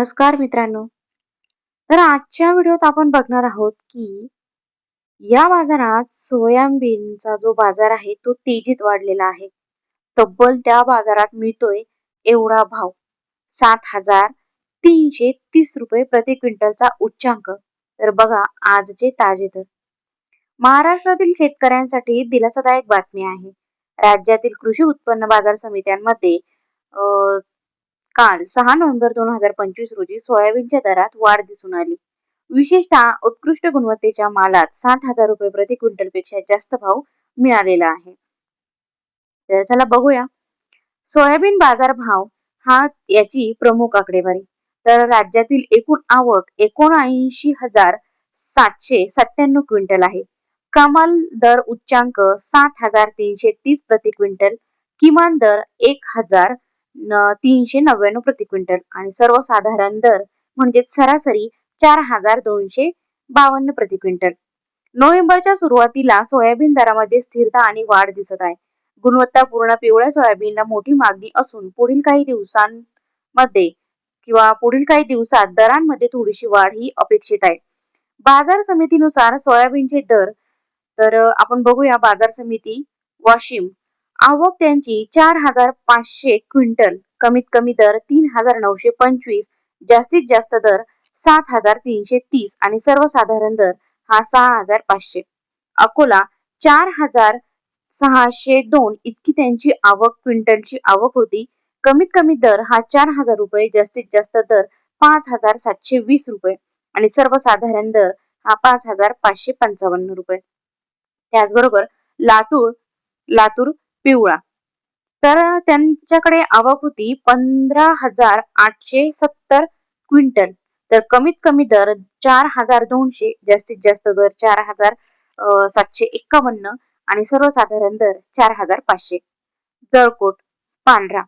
नमस्कार मित्रांनो. तर आजच्या व्हिडिओत आपण बघणार आहोत की या बाजारात सोयाबीनचा जो बाजार आहे तो तेजीत वाढलेला आहे. तब्बल त्या बाजारात मिळतोय एवढा भाव. सात हजार तीनशे तीस रुपये प्रति क्विंटलचा उच्चांक. तर बघा आजचे ताजे तर महाराष्ट्रातील शेतकऱ्यांसाठी दिलासादायक बातमी आहे. राज्यातील कृषी उत्पन्न बाजार समित्यांमध्ये काल सहा नोव्हेंबर दोन हजार पंचवीस रोजी सोयाबीनच्या दरात वाढ दिसून आली. विशेषतः उत्कृष्ट गुणवत्तेच्या मालात सात हजार रुपये प्रति क्विंटलपेक्षा जास्त भाव मिळालेला आहे. तर चला बघूया. सोयाबीन बाजार भाव हा याची प्रमुख आकडेवारी. तर राज्यातील एकूण आवक एकोणऐंशी हजार सातशे सत्त्याण्णव क्विंटल आहे. कमाल दर उच्चांक सात हजार तीनशे तीस प्रति क्विंटल किमान दर एक हजार तीनशे नव्याण्णव प्रति क्विंटल आणि सर्वसाधारण दर म्हणजे सरासरी चार हजार दोनशे बावन्न प्रति क्विंटल. नोव्हेंबरच्या सुरुवातीला सोयाबीन दरामध्ये स्थिरता आणि वाढ दिसत आहे. गुणवत्तापूर्ण पिवळ्या सोयाबीनला मोठी मागणी असून पुढील काही दिवसांमध्ये किंवा पुढील काही दिवसात दरांमध्ये थोडीशी वाढ ही अपेक्षित आहे. बाजार समितीनुसार सोयाबीनचे दर तर आपण बघूया बाजार समिती वाशिम आवक त्यांची चार हजार पाचशे क्विंटल. कमीत कमी दर तीन हजार नऊशे पंचवीस. जास्तीत जास्त दर सात हजार तीनशे तीस आणि सर्वसाधारण दर हा सहा हजार पाचशे. अकोला चार हजार सहाशे दोन इतकी त्यांची आवक क्विंटलची आवक होती. कमीत कमी दर हा चार हजार रुपये जास्तीत जास्त दर पाच हजार सातशे वीस रुपये आणि सर्वसाधारण दर हा पाच हजार पाचशे पंचावन्न रुपये. त्याचबरोबर लातूर लातूर पिवळा. तर त्यांच्याकडे आवक होती पंधरा हजार आठशे सत्तर क्विंटल. तर कमीत कमी दर चार हजार दोनशे जास्तीत जास्त दर चार हजार सातशे एक्कावन्न आणि सर्वसाधारण दर चार हजार पाचशे. जळकोट पांढरा.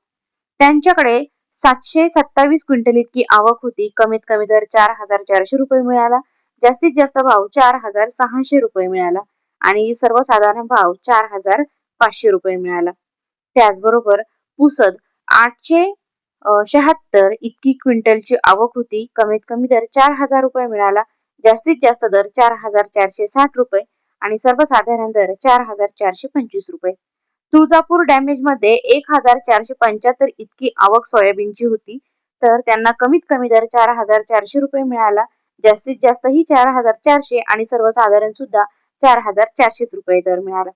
त्यांच्याकडे सातशे सत्तावीस क्विंटल इतकी आवक होती. कमीत कमी दर चार हजार चारशे रुपये मिळाला. जास्तीत जास्त भाव चार हजार सहाशे रुपये मिळाला. आणि सर्वसाधारण भाव चार हजार पाचशे रुपये मिळाला. त्याचबरोबर पुसद आठशे शहात्तर इतकी क्विंटलची आवक होती. कमीत कमी दर चार हजार रुपये मिळाला. जास्तीत जास्त दर चार हजार चारशे साठ रुपये आणि सर्वसाधारण दर चार हजार चारशे पंचवीस रुपये. तुळजापूर डॅमेजमध्ये एक हजार चारशे पंच्याहत्तर इतकी आवक सोयाबीनची होती. तर त्यांना कमीत कमी दर चार हजार चारशे रुपये मिळाला. जास्तीत जास्त ही चार हजार चारशे आणि सर्वसाधारण सुद्धा चार हजार चारशेच रुपये दर मिळाला.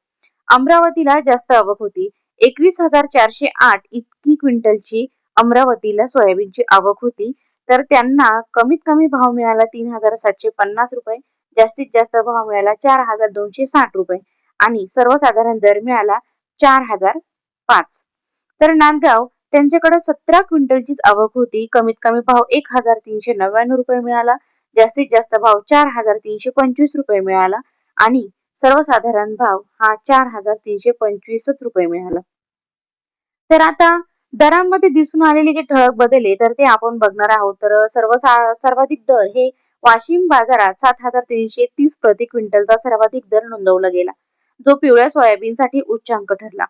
अमरावतीला जास्त आवक होती. एकवीस हजार चारशे आठ इतकी क्विंटलची अमरावतीला सोयाबीनची आवक होती. तर त्यांना कमीत कमी भाव मिळाला तीन हजार सातशे पन्नास रुपये जास्तीत जास्त भाव मिळाला चार हजार दोनशे साठ रुपये आणि सर्वसाधारण दर मिळाला चार हजार पाच. तर नांदगाव त्यांच्याकडे सतरा क्विंटलचीच आवक होती. कमीत कमी भाव एक हजार तीनशे नव्याण्णव रुपये मिळाला. जास्तीत जास्त भाव चार हजार तीनशे पंचवीस रुपये मिळाला आणि सर्वसाधारण भाव हा चार हजार तीनशे पंचवीसच रुपये मिळाला. तर आता दरांमध्ये दिसून आलेले जे ठळक बदलले तर ते आपण बघणार आहोत. तर सर्व सर्वाधिक दर हे वाशिम बाजारात सात हजार तीनशे तीस प्रति क्विंटलचा सर्वाधिक दर नोंदवला गेला जो पिवळ्या सोयाबीनसाठी उच्चांक ठरला.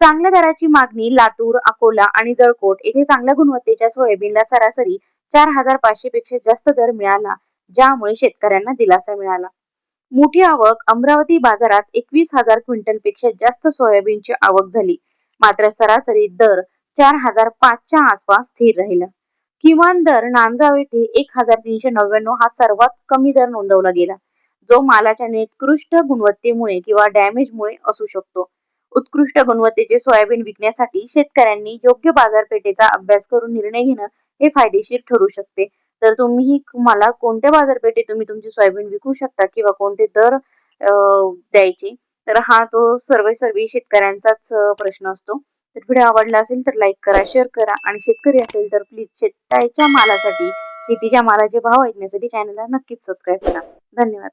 चांगल्या दराची मागणी लातूर अकोला आणि जळकोट येथे चांगल्या गुणवत्तेच्या सोयाबीनला सरासरी चार हजार पाचशे पेक्षा जास्त दर मिळाला ज्यामुळे शेतकऱ्यांना दिलासा मिळाला. मोठी आवक अमरावती बाजारात एकवीस हजार क्विंटलपेक्षा जास्त सोयाबीनची आवक झाली. मात्र सरासरी दर चार हजार पाचच्या आसपास स्थिर राहिला. किमान दर नांदगाव येथे एक हजार तीनशे नव्याण्णव हा सर्वात कमी दर नोंदवला गेला जो मालाच्या निकृष्ट गुणवत्तेमुळे किंवा डॅमेजमुळे असू शकतो. उत्कृष्ट गुणवत्तेचे सोयाबीन विकण्यासाठी शेतकऱ्यांनी योग्य बाजारपेठेचा अभ्यास करून निर्णय घेणं हे फायदेशीर ठरू शकते. तर तुम्ही मला कोणत्या बाजारपेठेत तुम्ही तुमची सोयाबीन विकू शकता किंवा कोणते दर द्यायचे? तर हा तो सर्व सर्व शेतकऱ्यांचाच प्रश्न असतो. तर व्हिडिओ आवडला असेल तर लाईक करा शेअर करा आणि शेतकरी असेल तर प्लीज शेतकऱ्याच्या मालासाठी शेतीच्या मालाचे भाव ऐकण्यासाठी चॅनलला नक्कीच सबस्क्राईब करा. धन्यवाद.